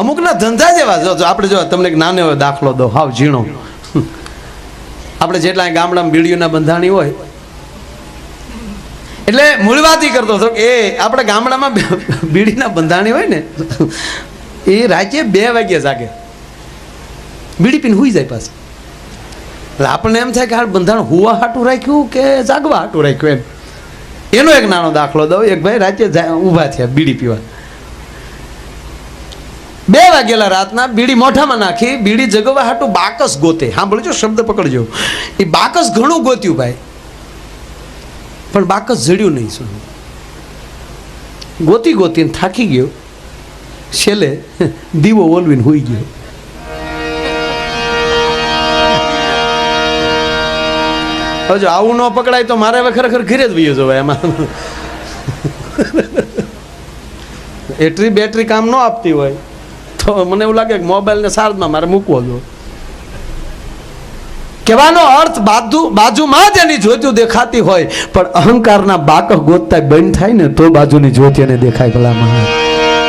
અમુકના ધંધા જેવા જો આપણે જો તમને એક નાનો એવો દાખલો દો હાવ ઝીણો. આપણે જેટલા ગામડામાં બીડીઓના બંધાણી હોય, એટલે મૂળ વાત કરતો હતો એ આપણે ગામડામાં બીડીના બંધાણી હોય ને, એ રાત્રે બે વાગ્યે જાગે. બીડી પીને હુઈ જાય પાછી. એટલે આપણને એમ થાય કે આ બંધાણ હુવા હાટું રાખ્યું કે જાગવા હાટું રાખ્યું એમ. એનો એક નાનો દાખલો દઉં. એક ભાઈ રાજ્ય ઊભા થયા બીડી પીવા. બે વાગેલા રાતના બીડી મોઢામાં નાખી, બીડી જગવા હાટું બાકસ ગોતે. સાંભળજો શબ્દ પકડજો. એ બાકસ ઘણું ગોત્યું ભાઈ. પણ બાકસ જડ્યું નહીં શું ગોતી ગોતીને થાકી ગયો. છેલ્લે દીવો ઓલવીને હોઈ ગયો. હજુ આવું ન પકડાય તો મારે હવે ખરેખર ઘરે જ વયો જવાય એમાં એટલી બેટરી કામ ન આપતી હોય. તો મને એવું લાગે કે મોબાઈલને ચાર્જમાં મારે મૂકવો જો કહેવાનો અર્થ બાજુ બાજુમાં જ એની જ્યોતિઓ દેખાતી હોય, પણ અહંકારના બાક ગોતતા બંધ થાય ને તો બાજુની જ્યોતિ એને દેખાય ભલા માણસ.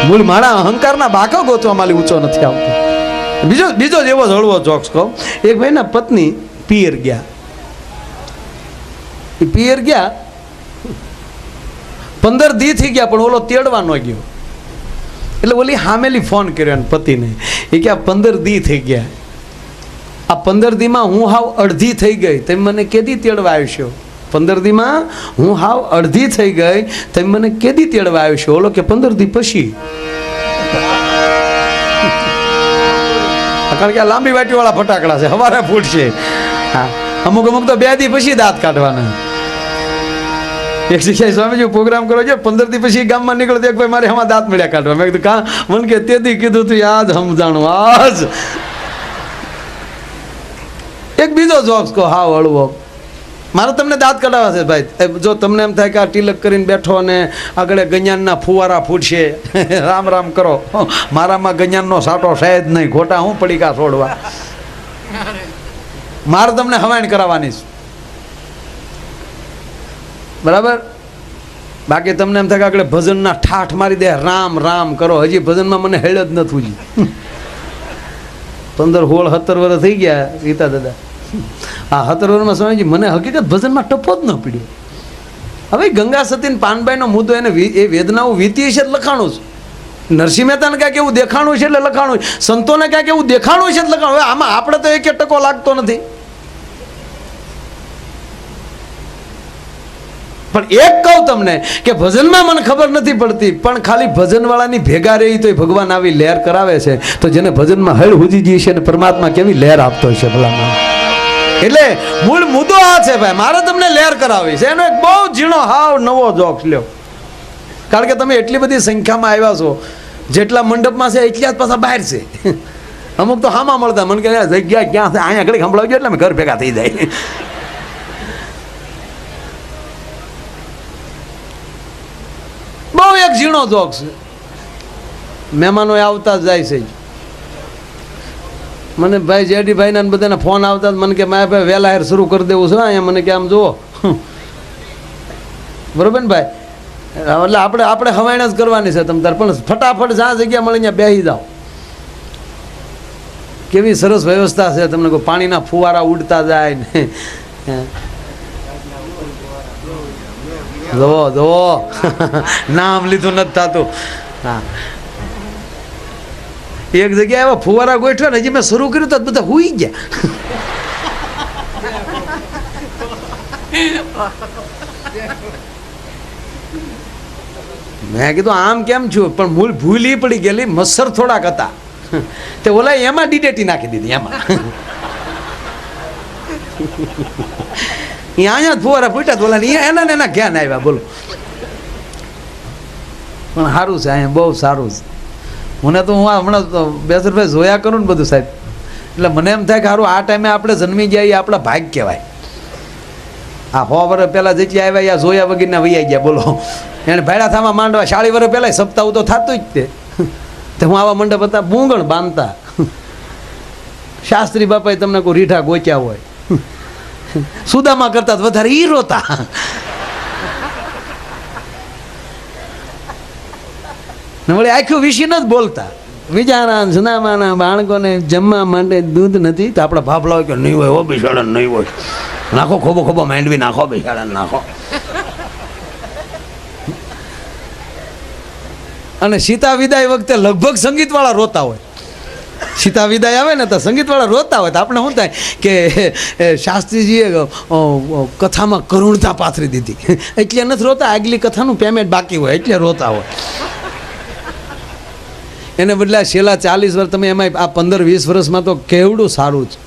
મૂળ માણા અહંકારના બાક ગોતવા માલી ઊંચો નથી આવતો. બીજો બીજો જ એવો હળવો જોક્સ કહો. એક ભાઈના પત્ની પિયર ગયા. પિયર ગયા. પંદર દી થઈ ગયા, પણ ઓલો તેડવા ન ગયો. એટલે ઓલી હામેલી ફોન કર્યો એને પતિને. એ કે, આ પંદર દી થઈ ગયા. આ પંદર દીમાં હું હાવ અડધી થઈ ગઈ. તમે મને કેદી તેડવા આવ્યો પંદર દીમાં હું હાવ અડધી થઈ ગઈ તમે મને કેદી તેડવા આવશો ઓલો કે, પંદર દી પછી. કારણ કે આ લાંબી વાટીવાળા ફટાકડા છે, હવારે ફૂટશે. હા, અમુક અમુક તો બે દી પછી દાંત કાઢવાના. એક જગ્યાએ સ્વામીજી પ્રોગ્રામ કરો છો પંદર દી પછી ગામમાં નીકળો એક ભાઈ મારે આમાં દાંત મળ્યા કાઢવા. મેં કીધું, કા? મને કે તેથી કીધું તું યાદ સમજાણું, આજ. એક બીજો જોક્સ કહો હા હળવો. મારે તમને દાંત કઢાવવા છે ભાઈ. જો તમને એમ થાય કે આ તિલક કરીને બેઠો અને આગળ ગંજાનના ફુવારા ફૂટશે, રામ રામ કરો. મારામાં ગંજાનનો સાટો શાયદ નહીં, ખોટા હું પડીકા છોડવા. મારે તમને હવાણ કરાવવાની છે. બરાબર? બાકી તમને એમ થાય કે આગળ ભજનના ઠાઠ મારી દે, રામ રામ કરો. હજી ભજનમાં મને હેળ જ નથી ઉજી. પંદર હોળ સત્તર વર્ષ થઈ ગયા ગીતા દાદા. આ સત્તર વર્ષમાં સ્વામીજી, મને હકીકત ભજનમાં ટપો જ ન પીડ્યો. હવે ગંગા સતીન પાનબાઈનો મુદ્દો એને એ વેદનાઓ વીતી છે લખાણું છે. નરસિંહ મહેતાને ક્યાંક એવું દેખાણું છે એટલે લખાણું. સંતોને ક્યાંક એવું દેખાણું છે એટલે લખાણું હવે આમાં આપણે તો એક ટકો લાગતો નથી. પણ એક કહું તમને કે ભજનમાં મને ખબર નથી પડતી, પણ ખાલી ભજનવાળાની ભેગા રહી તો એ ભગવાન આવી લહેર કરાવે છે. તો જેને ભજનમાં હળ હુજી જઈએ છે અને પરમાત્મા કેવી લહેર આપતો છે ભલામાં એટલે મૂળ મુદ્દો આ છે ભાઈ, મારે તમને લહેર કરાવી છે. એનો એક બહુ ઝીણો હાવ નવો જોક્સ લ્યો. કારણ કે તમે એટલી બધી સંખ્યામાં આવ્યા છો, જેટલા મંડપમાં છે એટલા જ પાછા બહાર છે. અમુક તો હામાં મળતા, મને કે જગ્યા ક્યાં છે? અહીંયા ઘડી સંભળાવજો એટલે ઘર ભેગા થઈ જાય. બહુ એક ઝીણો જોક છે. મહેમાનો આવતા જ જાય છે મને ભાઈ જેડી ભાઈના બધાના ફોન આવતા મને કે, મારે ભાઈ વહેલા હેર શરૂ કરી દેવું છે અહીંયા. મને કે, આમ જુઓ. બરોબર ને ભાઈ? એટલે આપણે આપણે હવાઈણ જ કરવાની છે તમ તાર. પણ ફટાફટ જ્યાં જગ્યા મળે ત્યાં બેસી જાઓ. કેવી સરસ વ્યવસ્થા છે. તમને કોઈ પાણીના ફુવારા ઉડતા જાય ને. જોવો જોવો નામ લીધું નથી થતું. હા. એક જગ્યાએ એવા ફુવારા ગોઠવ્યા ને હજી મેં શરૂ કર્યું તો બધા હુઈ ગયા. મેં કીધું આમ કેમ છું? પણ ભૂલ ભૂલી પડી ગયેલી મચ્છર થોડાક હતા. તે ઓલા એમાં ડીડેટી નાખી દીધી એમાં. અહીંયા જ ફુવારા ફૂટ્યા ઓલા એના ને એના જ્ઞાન આવ્યા, બોલો. પણ સારું છે, અહીંયા બહુ સારું છે. મને તો હું હમણાં બેસરભાઈ જોયા કરું ને બધું સાહેબ. એટલે મને એમ થાય કે સારું આ ટાઈમે આપણે જન્મી ગયા આપણા ભાગ કહેવાય. આ સો વર્ષ પહેલાં જેટલી આવ્યા, યા જોયા વગરના વૈયા ગયા, બોલો. એને ભાડા થામાં માંડવા સાડી વર્ષ પહેલાં સપ્તાહ તો થતું જ તે. હું આવા મંડપ હતા, બૂંગણ બાંધતા. શાસ્ત્રી બાપાએ તમને કોઈ રીઠા ગોચ્યા હોય. સુદામા કરતા વધારે ઈ રોતા. વળી આખું વિશે ન જ બોલતા. બીજાના, જનામાના, બાળકોને જમવા માટે દૂધ નથી, તો આપણે ભાપ લાવે કે નહીં હોય હો બિસાડા નહીં હોય. નાખો, ખોબો ખોબો, માંડવી નાખો, બિસાડા નાખો. અને સીતા વિદાય વખતે લગભગ સંગીતવાળા રોતા હોય. સીતા વિદાય આવે ને તો સંગીતવાળા રોતા હોય તો આપણે શું થાય કે શાસ્ત્રીજીએ કથામાં કરુણતા પાથરી દીધી. એટલે નથી રોતા, આગલી કથાનું પેમેન્ટ બાકી હોય, એટલે રોતા હોય. એને બદલે છેલ્લા ચાલીસ વર્ષ, તમે એમાં આ પંદર વીસ વર્ષમાં તો કેવડું સારું છે.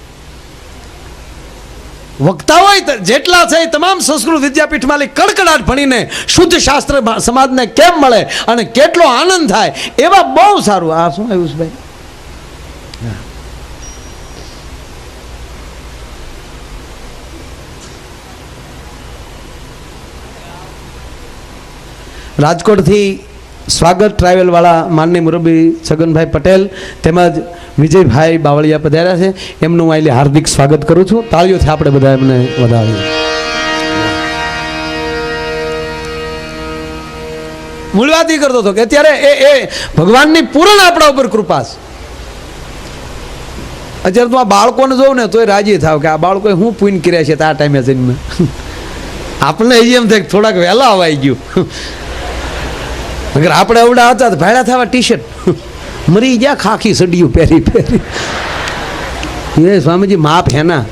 વક્તા હોય જેટલા છે તમામ સંસ્કૃત વિદ્યાપીઠમાં કડકડાટ ભણીને શુદ્ધ શાસ્ત્ર સમાજને કેમ મળે અને કેટલો આનંદ થાય એવા બહુ સારું. આ શું આવ્યું છે ભાઈ? રાજકોટથી સ્વાગત ટ્રાવેલવાળા માનની મુરબ્બી છગનભાઈ પટેલ તેમજ વિજયભાઈ બાવળિયા પધાર્યા છે. એમનું હું અહીં હાર્દિક સ્વાગત કરું છું. તાળીઓથી આપણે બધા એમને વધાવીએ. મૂળ કરતો હતો કે અત્યારે એ એ ભગવાનની પૂરણ આપણા ઉપર કૃપા છે. અત્યારે તું આ બાળકોને જોઉં ને તોય રાજી થાવ કે આ બાળકોએ શું પૂન કર્યા છે આ ટાઈમે જન્મ આપણને એમ થાય થોડાક વહેલા અવાઈ ગયું. અગર આપણે અવડા હતા તો ભાડા થવા ટી શર્ટ મરી ગયા ખાખી સડિયું પહેરી પહેરી. એ સ્વામીજી, માપ હેના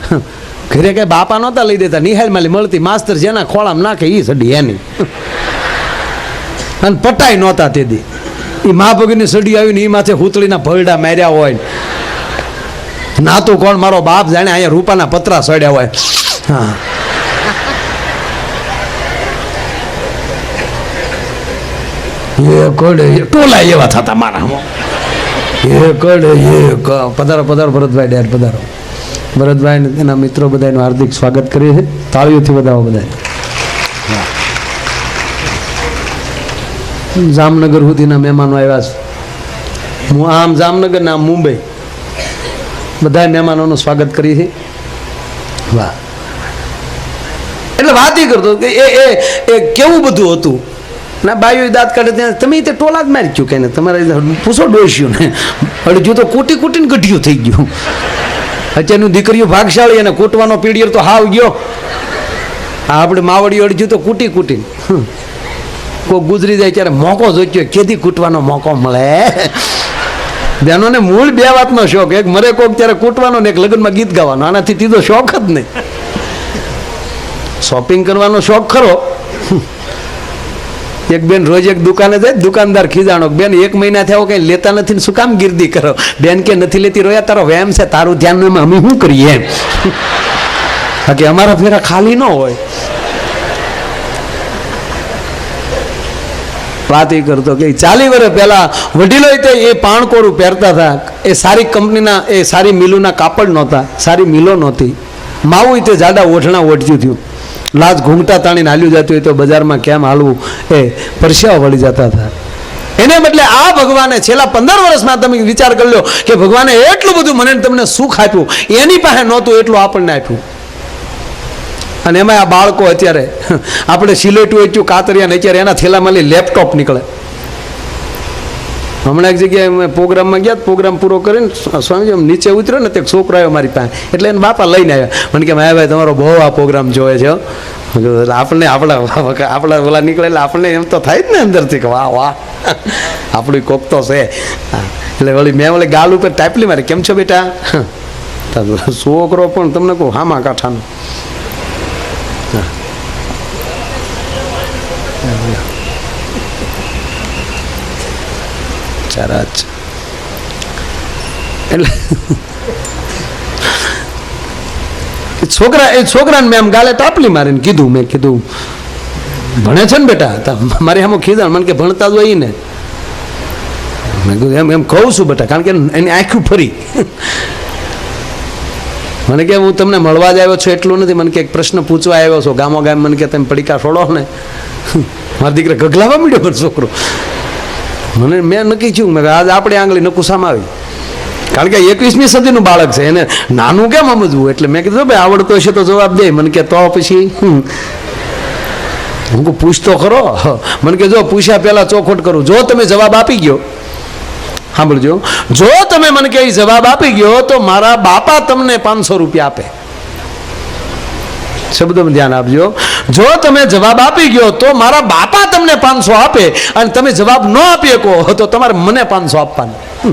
ઘરે કઈ બાપા નહોતા લઈ દેતા. નિહાલ માલી મળતી. માસ્તર જેના ખોળામાં નાખે એ સડી એની. અને પટાઈ નહોતા તેથી એ મા ભગીની સડી આવીને એ માથે હુતળીના ભરડા માર્યા હોય. નાતું કોણ? મારો બાપ જાણે અહીંયા રૂપાના પતરા સડ્યા હોય. હા. એ કડે એ ટોલા એવા થતા મારા એકડ એ કડે એ ક- પધારો પધારો ભરતભાઈ ડેર પધારો. ભરતભાઈ ને એના મિત્રો બધાનું હાર્દિક સ્વાગત કરીએ છીએ. તાળીઓથી વધાવો બધા જામનગર સુધીના મહેમાનો આવ્યા છે. હું આમ જામનગર ને આમ મુંબઈ. બધા મહેમાનોનું સ્વાગત કરીએ છીએ. વાહ. એટલે વાત એ કરતો કે એ એ કેવું બધું હતું? ના, બાયો દાંત કાઢે ત્યાં. તમે તે ટોલા જ મારી ચૂકે ને? તમારે પૂછો ડોસ્યું ને અડજુ તો કૂટી કૂટીને ગઢિયું થઈ ગયું. અત્યારનું દીકરીઓ ભાગશાળી અને કૂટવાનો પીડિયર તો હાવ ગયો. આપણે માવડી અડજુ તો કૂટી કૂટીને. કોક ગુજરી જાય ત્યારે મોકો જોઈયો કેદી કૂટવાનો મોકો મળે? બેનોને મૂળ બે વાતનો શોખ. એક મરે કોક ત્યારે કૂટવાનો ને એક લગ્નમાં ગીત ગાવાનો. આનાથી તીધો શોખ જ નહીં. શોપિંગ કરવાનો શોખ ખરો. એક બેન રોજ એક દુકાને જાય, દુકાનદાર ખીજાણો બેન, એક મહિના થયા કઈ લેતા નથી શું કામ ગીરદી કરો? બેન, કે નથી લેતી રોયા, તારો વેમ છે, તારું ધ્યાન એમાં અમે શું કરીએ એમ? બાકી અમારા ફેરા ખાલી ન હોય. વાત એ કરતો કે, ચાલી વર્ષ પહેલા વડીલો તે એ પાણકોરું પહેરતા હતા. એ સારી કંપનીના, એ સારી મિલોના કાપડ નહોતા, સારી મિલો નહોતી. માવું તે જાડા ઓઢણા ઓઢ્યું થયું. લાજ ઘૂંઘટા તાણીને હાલ્યું જતું હોય તો બજારમાં કેમ હાલવું? એ પરસ્યાઓ વળી જતા હતા. એને બદલે આ ભગવાને છેલ્લા પંદર વર્ષમાં તમે વિચાર કરી લો કે ભગવાને એટલું બધું મને તમને સુખ આપ્યું. એની પાસે નહોતું, એટલું આપણને આપ્યું. અને એમાં આ બાળકો અત્યારે આપણે સિલેટું એટલું કાતરિયા ને અત્યારે એના થેલામાં લેપટોપ નીકળે. હમણાં એક જગ્યાએ અમે પ્રોગ્રામમાં ગયા, પ્રોગ્રામ પૂરો કરીને સ્વા- સ્વામીજી આમ નીચે ઉતર્યો ને તે છોકરો આવ્યો મારી પાસે, એટલે એને બાપા લઈને આવ્યા. મને કે માયા ભાઈ તમારો બહુ આ પ્રોગ્રામ જોવે છે હો." આપણને આપણા આપણા ઓલા નીકળે એટલે આપણને એમ તો થાય જ ને અંદરથી કે, વાહ વાહ. આપણું કોક તો છે. હા. એટલે વળી મેં વળી ગાલ ઉપર ટાઈપલી મારી, કેમ છો બેટા? છોકરો પણ તમને કહું હામા કાંઠાનો. ચાર જ એટલે છોકરા એ છોકરાને મેં આમ ગાલે ટાપલી મારીને કીધું, મેં કીધું, ભણે છે ને બેટા મારી આમાં ખીજાણ, મને કે ભણતા જ હોય ને. મેં કીધું, એમ એમ કહું છું બેટા, કારણ કે એની આંખું ફરી. મને કે, હું તમને મળવા જ આવ્યો છું, એટલું નથી. મને કે, એક પ્રશ્ન પૂછવા આવ્યો છો ગામો ગામ મને કે, તમે પડીકા છોડો ને. મારા દીકરા ગગલાવા મળ્યો છોકરો. મને મેં નક્કી થયું મેં આજ આપણે આંગળી નકુસામાં આવી કારણ કે એકવીસમી સદીનું બાળક છે, એને નાનું કેમ સમજવું? એટલે મેં કીધું, ભાઈ, આવડતો હશે તો જવાબ દે. મને કે, તો પછી. હું કહું પૂછ તો ખરો. મને કે, જો, પૂછ્યા પહેલા ચોખવટ કરું. જો તમે જવાબ આપી ગયો, સાંભળજો. જો તમે મને કે જવાબ આપી ગયો, તો મારા બાપા તમને પાંચસો રૂપિયા આપે. શબ્દમાં ધ્યાન આપજો. જો તમે જવાબ આપી ગયો તો મારા બાપા તમને પાંચસો આપે અને તમે જવાબ ન આપી શકો, તો તમારે મને પાંચસો આપવાના.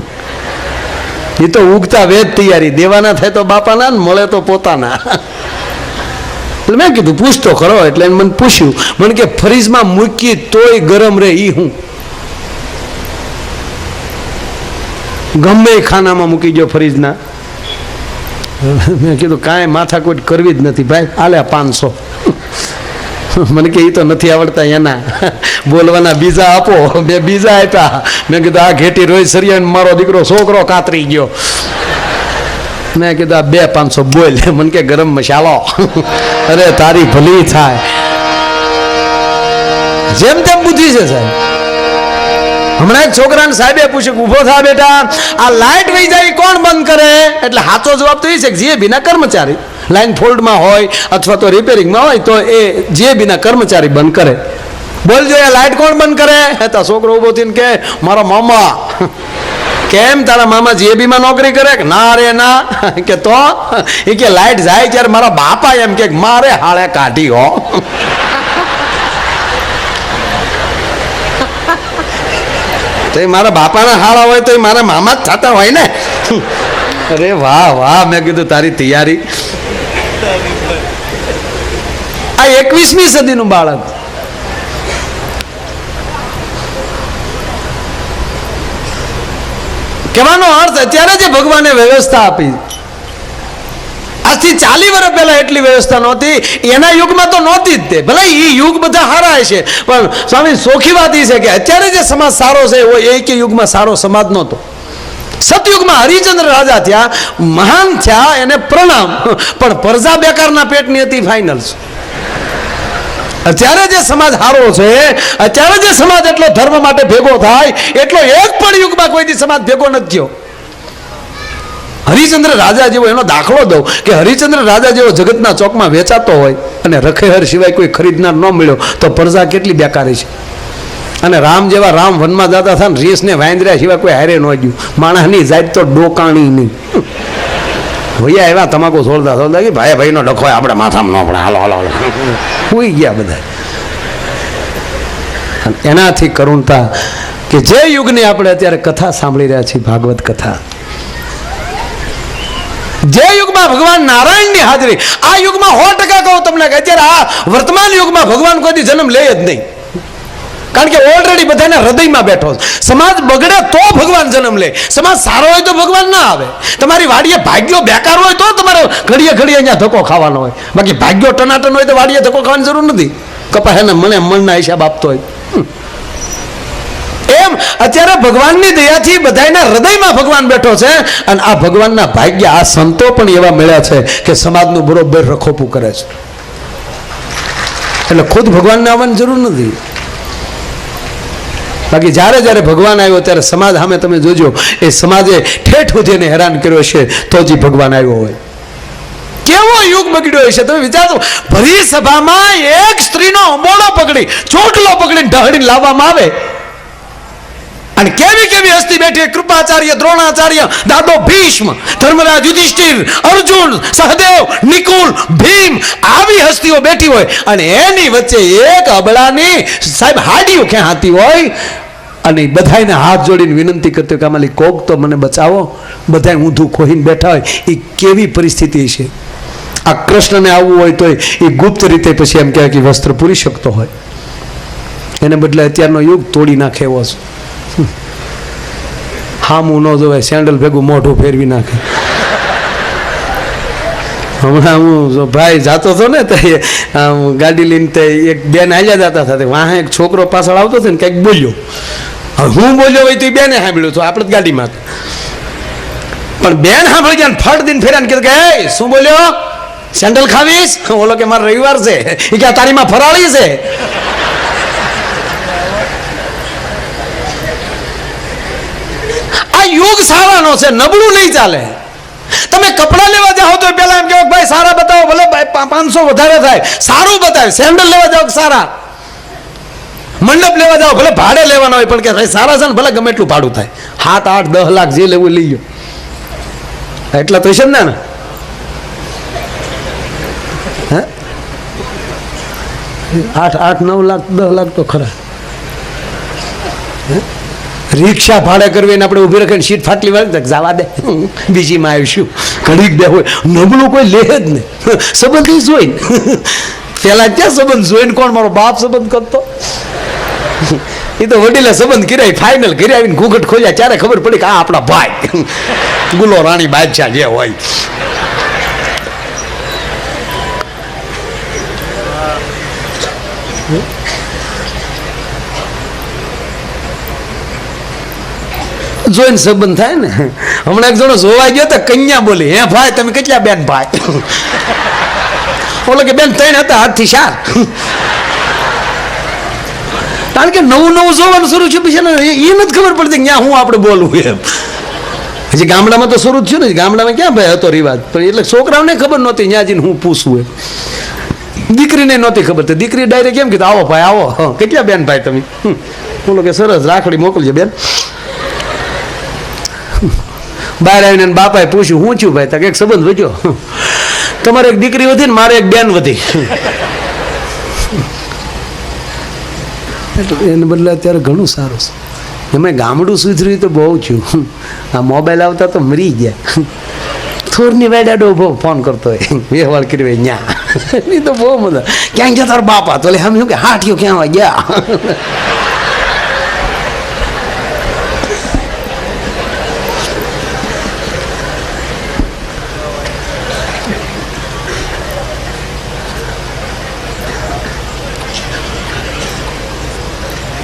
એ તો ઉગતા વેદ તૈયારી. દેવાના થાય તો બાપાના ને મળે તો પોતાના. એટલે મેં કીધું, પૂછતો ખરો. એટલે મને પૂછ્યું. મને કે, ફરીજમાં મૂકી તોય ગરમ રહે ઈ હું? ગમે ખાનામાં મૂકી ગયો ફરીજના. મેં કીધું, કાંઈ માથાકૂટ કરવી જ નથી ભાઈ. આલે પાંચસો. મને કે એ તો નથી આવડતા એના. બોલવાના બીજા આપો. મેં બીજા આપ્યા. મેં કીધું, આ ઘેટી રોહિત સરિયા મારો દીકરો છોકરો કાતરી ગયો. મેં કીધું બે પાંચસો બોલ. મને કે, ગરમ મસાલો. અરે, તારી ભલી થાય. જેમ તેમ બુદ્ધિ છે, સાહેબ. હમણાં એક છોકરાને સાહેબે પૂછ્યું ઊભો થા બેટા, આ લાઈટ વહી જાય કોણ બંધ કરે? એટલે સાચો જવાબ તો એ છે કે, જે બીના કર્મચારી. લાઈન ફોલ્ડમાં હોય અથવા તો રિપેરિંગમાં હોય, તો એ જે બીના કર્મચારી બંધ કરે. બોલજો એ લાઇટ કોણ બંધ કરે? તો છોકરો ઊભો થઈને કે, મારા મામા. કેમ તારા મામા જીએબીમાં નોકરી કરે? કે, ના રે, ના. કે, તો? એ કે લાઇટ જાય ત્યારે મારા બાપા એમ કે, મારે હાળે કાઢી, હો. તો એ મારા બાપાના હાળા હોય તો એ મારા મામા જ થતા હોય ને. અરે વાહ વાહ, મેં કીધું તારી તૈયારી. આ એકવીસમી સદીનું બાળક. કહેવાનો અર્થ અત્યારે જે ભગવાને વ્યવસ્થા આપી, આજથી ચાલી વર્ષ પહેલા એટલી વ્યવસ્થા નહોતી, એના યુગમાં તો નહોતી જ તે. ભલે એ યુગ બધા હારા છે, પણ સ્વામી, સોખી વાત એ છે કે અત્યારે જે સમાજ સારો છે, એવો એક યુગમાં સારો સમાજ નહોતો. સતયુગમાં હરિચંદ્ર રાજા થયા, મહાન થયા, એને પ્રણામ. પણ પરજા બેકારના પેટની હતી ફાઇનલ અત્યારે જે સમાજ સારો છે, અત્યારે જે સમાજ એટલો ધર્મ માટે ભેગો થાય, એટલો એક પણ યુગમાં કોઈથી સમાજ ભેગો નથી થયો. હરિચંદ્ર રાજા જેવો એનો દાખલો દઉં કે હરિચંદ્ર રાજા જેવો જગતના ચોકમાં વેચાતો હોય અને રખેહર સિવાય કોઈ ખરીદનાર ન મળ્યો, તો પ્રજા કેટલી બેકારી છે. અને રામ જેવા રામ વનમાં જતા હતા ને, રેસને વાંદર્યા સિવાય કોઈ હારે ન ગયું. માણસની જાત તો ડોકાણી નહીં. ભૈયા એવા તમાકુ છોડતા છોડતા કે ભાઈ, ભાઈનો ડખો આપણે માથામાં ન પડે. હાલો હાલો હાલો. સુઈ ગયા બધા. એનાથી કરુણતા કે જે યુગની આપણે અત્યારે કથા સાંભળી રહ્યા છીએ, ભાગવત કથા, જે યુગમાં ભગવાન નારાયણની હાજરી, આ યુગમાં સો ટકા કહું તમને કે અત્યારે આ વર્તમાન યુગમાં ભગવાન કોઈ જન્મ લે જ નહીં. કારણ કે ઓલરેડી બધાના હૃદયમાં બેઠો સમાજ બગડે તો ભગવાન જન્મ લે. સમાજ સારો હોય તો ભગવાન ના આવે. તમારી વાડીએ ભાગ્યો બેકાર હોય તો તમારે ઘડીએ ઘડીએ અહીંયા ધક્કો ખાવાનો હોય. બાકી ભાગ્યો ટનાટન હોય તો વાડીએ ધક્કો ખાવાની જરૂર નથી. કપા હે ને મને મનના હિસાબ આપતો હોય. એમ અત્યારે ભગવાનની દયાથી બધાના હૃદયમાં ભગવાન બેઠો છે અને આ ભગવાનના ભાગ્ય, આ સંતો પણ એવા મળ્યા છે કે સમાજનું બરોબર રખોપું કરે છે. એટલે ખુદ ભગવાનને આવવાની જરૂર નથી. બાકી જ્યારે જ્યારે ભગવાન આવ્યો ત્યારે સમાજ સામે તમે જોજો, એ સમાજે ઠેઠ સુધીને હેરાન કર્યો છે તો જ ભગવાન આવ્યો હોય. કેવો યુગ બગડ્યો હશે? તમે વિચારો ભરી સભામાં એક સ્ત્રીનો અંબોળો પકડી, ચોટલો પકડીને ઢહડીને લાવવામાં આવે. અને કેવી કેવી હસ્તી બેઠી કૃપાચાર્ય, દ્રોણાચાર્ય, દાદો ભીષ્મ, ધર્મરાજ યુધિષ્ઠિર, અર્જુન, સહદેવ, નિકુલ, ભીમ આવી હસ્તીઓ બેઠી હોય અને એની વચ્ચે એક અબળાની સાહેબ હાડીઓ ક્યાં હાતી હોય? અને બધાને હાથ જોડીને વિનંતી કરતી હોય કે આમાંથી કોક તો મને બચાવો. બધાય ઊંધું ખોહીને બેઠા હોય. એ કેવી પરિસ્થિતિ છે? આ કૃષ્ણને આવવું હોય તો એ ગુપ્ત રીતે પછી એમ કહેવાય કે વસ્ત્ર પૂરી શકતો હોય. એને બદલે અત્યારનો યુગ તોડી નાખે એવો છે. હામું ન જોવાય સેન્ડલ ભેગું મોઢું ફેરવી નાખે. હમણાં હું ભાઈ જાતો હતો ને તો ગાડી લઈને તે એક બેન આવ્યા જતા હતા વાહે એક છોકરો પાછળ આવતો હતો ને કંઈક બોલ્યો. હવે હું બોલ્યો હોય તો એ બેને સાંભળ્યું છું આપણે જ ગાડીમાં. પણ બેન સાંભળી ગયા ફટ દિન ફેર્યા ને કીધું કે "એ, શું બોલ્યો? સેન્ડલ ખાવીશ? ઓલો કે મારો રવિવાર છે. એ કે તારીમાં ફરાળી છે. યુગ સારાનો છે, નબળું નહીં ચાલે. તમે કપડાં લેવા જાઓ તો પેલા એમ કહો ભાઈ સારા બતાવો, ભલે પાંચસો વધારે થાય, સારું બતાવે, સેન્ડલ લેવા જાઓ સારા? મંડપ લેવા જાઓ, ભલે ભાડે લેવાના હોય, પણ કે ભાઈ સારા છે ને, ભલે ગમે એટલું ભાડું થાય. સાત, આઠ, દસ લાખ જે લેવું લઈ ગયો એટલા તો છે ને ને આઠ આઠ, નવ લાખ, દસ લાખ તો ખરા. હે? રિક્ષા ભાડે કરવી અને આપણે ઊભી રાખીને સીટ ફાટલી વાળી જવા દે. બીજીમાં આવીશું. ઘડીક બે હોય. નબળું કોઈ લે જ ને સંબંધ જોઈને. પેલા ક્યાં સંબંધ જોઈને કોણ મારો બાપ સંબંધ કરતો? એ તો વડીલે સંબંધ કર્યા ફાઇનલ કર્યા આવીને ઘૂંઘટ ખોલ્યા. ત્યારે ખબર પડી કે આ આપણા ભાઈ. ગુલો રાણી બાદશાહ જે હોય. જોઈને સંબંધ થાય ને? હમણાં એક જણો જોવા ગયો તો કન્યા બોલી, હે ભાઈ, તમે કેટલા બેન ભાઈ? ઓલો કે, બેન, ત્રણ હતા, હાથથી ચાર. કારણ કે નવું નવું જોવાનું શરૂ છે પછી એ નથી ખબર પડતી ક્યાં હું આપણે બોલવું એમ. હજી ગામડામાં તો શરૂ થયું ને ગામડામાં ક્યાં ભાઈ હતો રિવાજ? પણ એટલે છોકરાઓને ખબર નહોતી ત્યાં જઈને હું પૂછવું એમ. દીકરીને નહોતી ખબર, તો દીકરી ડાયરેક્ટ કેમ કીધું, આવો ભાઈ, આવો. કેટલા બેન ભાઈ તમે. બોલો કે, સરસ, રાખડી મોકલજો બેન. બહાર આવીને બાપાએ પૂછ્યું, હું છું ભાઈ? તો એક સંબંધ વધ્યો. તમારે એક દીકરી વધી ને મારે એક બેન વધી. એને બદલે અત્યારે ઘણું સારું છે. એમાં ગામડું સુધર્યું તો બહુ છું. આ મોબાઈલ આવતા તો મરી ગયા. થોરની વેડાડો બહુ ફોન કરતો હોય. વ્યવહાર કર્યો ન્યા. એ તો બહુ મજા. ક્યાંક જતા બાપા? તો લે હમ કે હાટીઓ ક્યાં ગયા?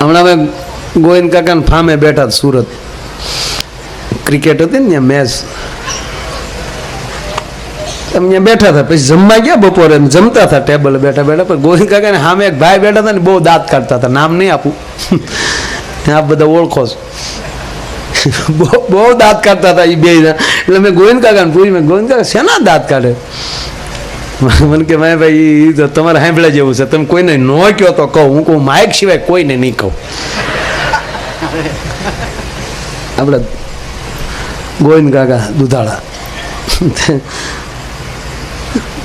હમણાં અમે ગોવિંદ કાકાના ફામે બેઠા સુરત. ક્રિકેટ હતી ને મેચ અમે બેઠા હતા, પછી જમવા ગયા બપોરે જમતા હતા ટેબલ બેઠા બેઠા, પણ ગોવિંદ કાકાને સામે એક ભાઈ બેઠા હતા ને બહુ દાંત કાઢતા હતા, નામ નહીં આપું. આપ બધા ઓળખો છો. બહુ બહુ દાંત કાઢતા હતા એ બે એટલે મેં ગોવિંદ કાકાને પૂછ્યું, મેં ગોવિંદ કાકા શેના દાંત કાઢે? મને કે, મેં ભાઈ એ તો તમારે સાંભળ્યા જેવું છે. તમે કોઈને ન કહો તો કહું. હું કહું, માઇક સિવાય કોઈને નહીં કહું. આપણે ગોવિંદ કાકા દુધાળા.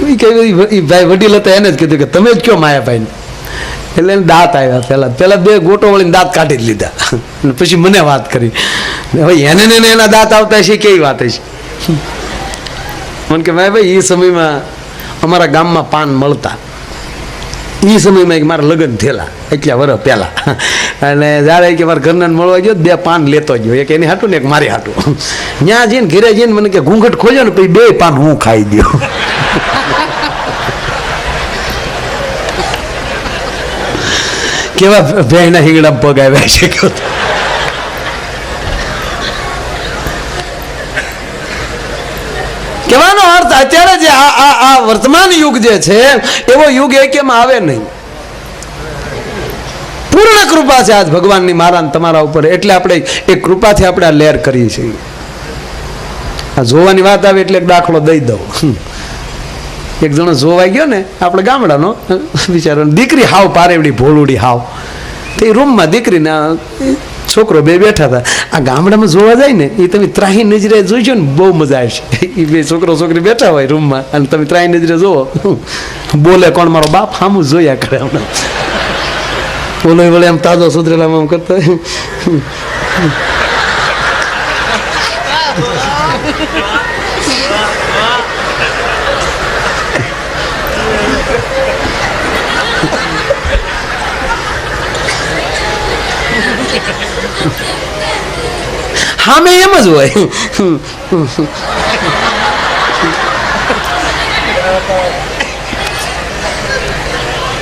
એ કે ઈ ભાઈ વડીલ હતા એને જ કીધું કે, તમે જ કયો માયાભાઈ એટલે એને દાંત આવ્યા પહેલા. પહેલાં બે ગોટો વળીને દાંત કાઢી જ લીધા. પછી મને વાત કરી. હવે એને એને એના દાંત આવતા છે કેવી વાત છે મને કે ભાઈ ભાઈ એ સમયમાં અમારા ગામમાં પાન મળતા. એ સમયમાં એક મારા લગ્ન થયેલા, એટલા વર્ષ પહેલાં. અને જ્યારે કે મારા ઘરના મળવા ગયો, બે પાન લેતો ગયો. એક એની હાટું ને એક મારી હાટું. ત્યાં જઈને ઘરે જઈને મને કે, ઘૂંઘટ ખોલ્યો ને, પછી બે પાન હું ખાઈ દઉં કેવા ભેંના હિંગડા પગ આવ્યા છે. કહો કહેવાનો અર્થ અત્યારે જે આ આ વર્તમાન યુગ જે છે, એવો યુગ એ કેમ આવે નહીં? પૂર્ણ કૃપા છે આજ ભગવાનની મારા તમારા ઉપર. એટલે આપણે એ કૃપાથી આપણે આ લેર કરીએ છીએ. આ જોવાની વાત આવે એટલે દાખલો દઈ દઉં. એક જણો જોવાઈ ગયો ને, આપણે ગામડાનો બિચારો દીકરી હાવ પારેવડી ભોળુડી હાવ. તે રૂમમાં દીકરીને છોકરો બે બેઠા હતા. આ ગામડામાં જોવા જાય ને, એ તમે ત્રાહી નજરે જોઈજો ને, બહુ મજા આવશે. એ બે છોકરો છોકરી બેઠા હોય રૂમમાં, અને તમે ત્રાહી નજરે જોવો બોલે કોણ મારો બાપ? સામું જોયા કરે હમણાં. બોલો વળે એમ તાજો સુધરેલામાં આમ કરતો હોય. સામે એમ જ હોય.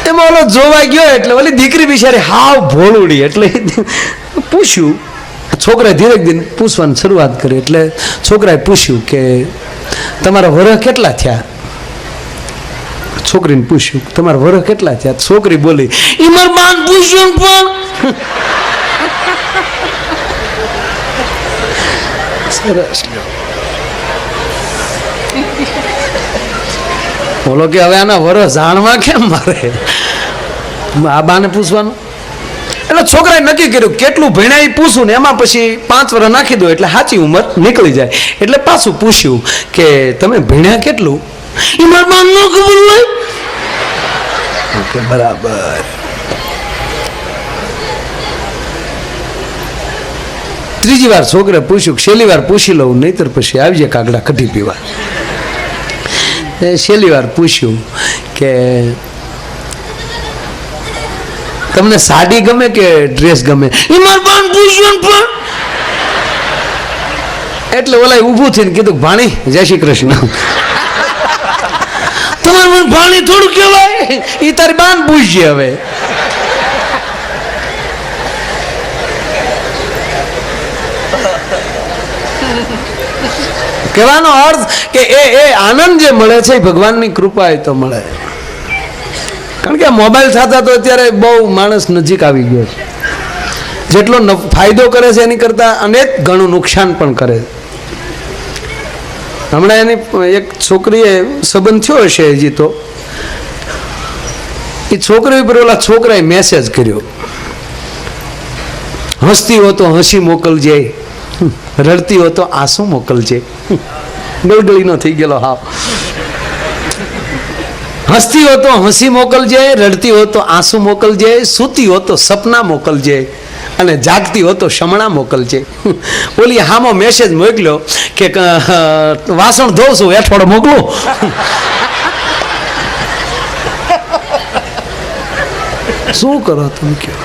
એમાં ઓલો જોવા ગયો એટલે ઓલી દીકરી બિચારી હાવ ભોળુડી એટલે પૂછ્યું. છોકરાએ ધીરે ધીરે પૂછવાની શરૂઆત કરી એટલે છોકરાએ પૂછ્યું કે તમારા વરહ કેટલા થયા? છોકરીને પૂછ્યું, તમારા વરહ કેટલા થયા? છોકરી બોલી ઈમર માર બાન પૂછ્યું પણ સરસ બોલો કે હવે આના વરસ જાણવા કેમ મારે? આ બાને પૂછવાનું? એટલે છોકરાએ નક્કી કર્યું, કેટલું ભણ્યા એ પૂછું ને એમાં પછી પાંચ વર્ષ નાખી દો એટલે સાચી ઉંમર નીકળી જાય. એટલે પાછું પૂછ્યું કે તમે ભણ્યા કેટલું? એ મારા બરાબર. ત્રીજી વાર છોકરે પૂછ્યું, છેલ્લી વાર પૂછી લઉં, નહીતર પછી આવજે કાગડા કઢી પીવા. છેલ્લી વાર પૂછ્યું કે તમને સાડી ગમે કે ડ્રેસ ગમે? પૂછ્યું એટલે ઓલા ઊભું થઈને કીધું ભાણી, જય શ્રી કૃષ્ણ. તમારું ભાણી થોડું કહેવાય? એ તારી બાન પૂછજે હવે. કહેવાનો અર્થ કે એ એ આનંદ જે મળે છે ભગવાનની કૃપા એ તો મળે. કારણ કે મોબાઈલ સાથે તો અત્યારે બહુ માણસ નજીક આવી ગયો છે. જેટલો ફાયદો કરે છે એની કરતાં અનેક ઘણું નુકસાન પણ કરે હમણાં એની એક છોકરીએ સંબંધ થયો હશે હજી તો. એ છોકરી ઉપર ઓલા છોકરાએ મેસેજ કર્યો. હસતી હો તો હસી મોકલજે. રડતી હો તો આંસુ મોકલજે. ગળગળીનો થઈ ગયેલો હાવ. હસતી હો તો હસી મોકલજે, રડતી હો તો આંસુ મોકલજે, સૂતી હો તો સપના મોકલજે, અને જાગતી હો તો શમણા મોકલજે. ઓલી હામો મેસેજ મોકલ્યો કે વાસણ ધોઉં છું એઠવાડો મોકલું. શું કરો તમે કયો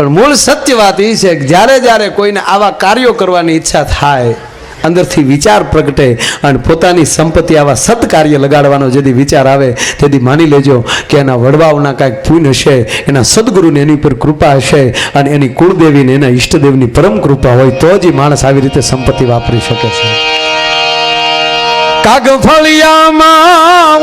પણ મૂળ સત્ય વાત એ છે કે જ્યારે જ્યારે કોઈને આવા કાર્યો કરવાની ઈચ્છા થાય, અંદરથી વિચાર પ્રગટે અને પોતાની સંપત્તિ આવા સત્કાર્ય લગાડવાનો જેથી વિચાર આવે, તેથી માની લેજો કે એના વડવાઓના કાંઈક પુન હશે, એના સદગુરુને એની ઉપર કૃપા હશે અને એની કુળદેવીને એના ઈષ્ટદેવની પરમ કૃપા હોય તો જ માણસ આવી રીતે સંપત્તિ વાપરી શકે છે. કાગ ફળિયામાં